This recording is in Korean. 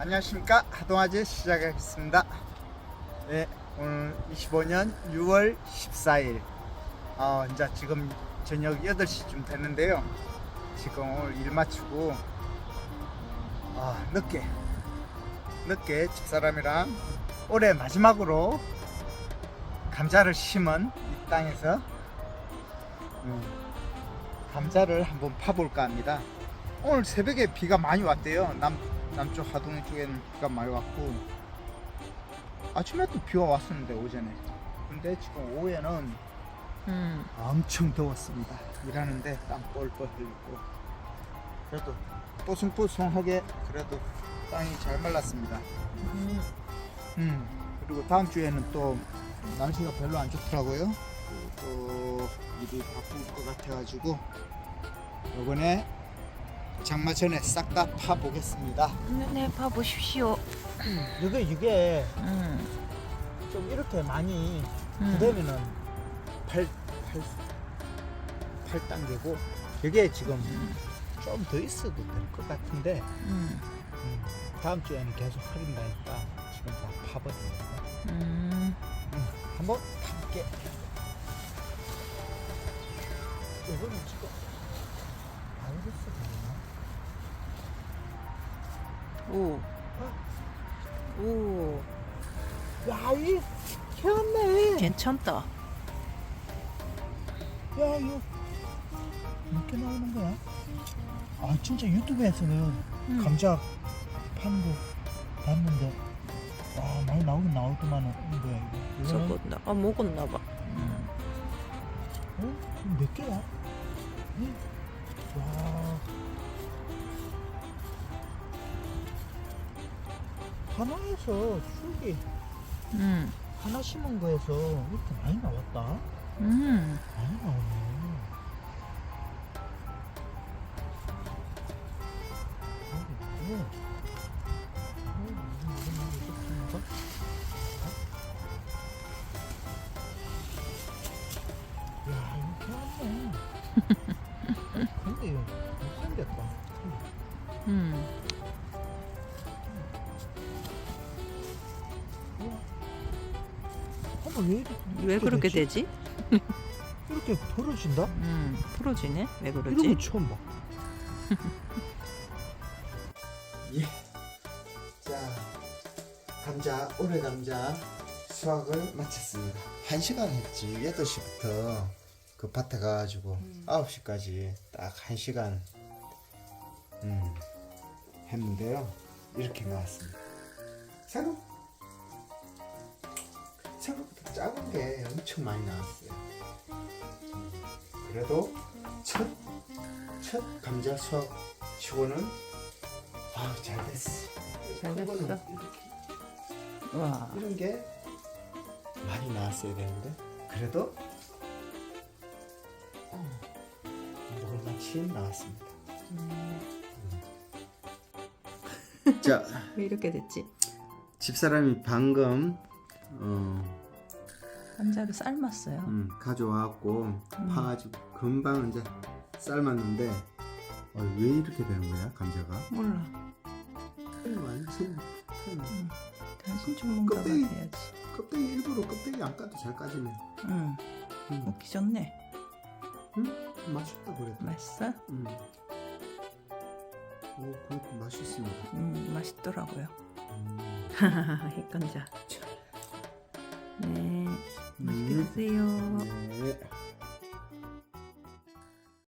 안녕하십니까? 하동아재 시작하겠습니다. 네 오늘 25년 6월 14일. 어, 이제 지금 저녁 8시쯤 됐는데요. 지금 오늘 일 마치고 아, 늦게 늦게 집사람이랑 올해 마지막으로 감자를 심은 이 땅에서 음, 감자를 한번 파볼까 합니다. 오늘 새벽에 비가 많이 왔대요. 남 남쪽 하동 쪽에는 비가 많이 왔고 아침에 또 비가 왔었는데 오전에. 근데 지금 오후에는 음. 엄청 더웠습니다. 일하는데 땀 뻘뻘 흘리고 그래도 뽀송뽀송하게 그래도 땅이 잘 말랐습니다. 음. 음 그리고 다음 주에는 또 날씨가 별로 안 좋더라고요. 또 일이 바쁠 것 같아가지고 요번에 장마 전에 싹 다 파보겠습니다. 네, 네, 봐보십시오. 이게 이게 음. 좀 이렇게 많이 음. 되면은 8, 8, 8단계고 이게 지금 좀 더 있어도 될 것 같은데 음. 음, 다음 주에는 계속 흐린다니까 지금 다 파버립니다. 음. 음, 한번 파볼게. 이거는 지금 오. 오. 야, 이 괜네. 괜찮다. 야, 이거 몇개 나오는 거야? 아, 진짜 유튜브에서는 음. 감자 파는 거 봤는데, 와, 많이 나오긴 나오더만은, 뭐야, 이거. 이거는, 저거 나, 아, 먹었나 봐. 음. 어? 이거 몇 개야? 이? 와. 하나에서 수육이 음. 하나 심은 거에서 이렇게 많이 나왔다. 음. 많이 나오네. 야, 이거 괜찮네. 근데 이거 못생겼다. 음. 왜 왜 그렇게 되지? 이렇게 벌어진다? 음. 풀어지네. 왜 이런 그러지? 거 처음 봐. 예. 자, 감자, 올해 감자 수확을 마쳤습니다. 한 시간 했지. 8시부터 그 밭에 가가지고 9시까지 딱 한 시간 음, 했는데요. 이렇게 나왔습니다. 생각, 생각보다 작은 게 엄청 많이 나왔어요. 그래도 첫, 첫 감자 수확 치고는 아, 잘 됐어. 잘 됐어? 이렇게, 와. 이런 게 많이 나왔어야 되는데 그래도 어, 먹을 만치 나왔습니다. 자, 왜 이렇게 됐지? 집사람이 방금 어, 감자를 삶았어요. 음, 가져와갖고 파가지고 금방 이제 삶았는데 어, 왜 이렇게 되는 거야 감자가? 몰라. 완전 음. 당신 전문가가 껍데기. 돼야지. 껍데기 일부러 껍데기 안 까도 잘 까지네. 응. 음, 먹기 좋네. 음, 맛있다 그래도. 맛있어? 음. 오, 그래도 맛있습니다. 음. 맛있더라고요. 음. 핵감 ねえ。待ちくださいよ。ね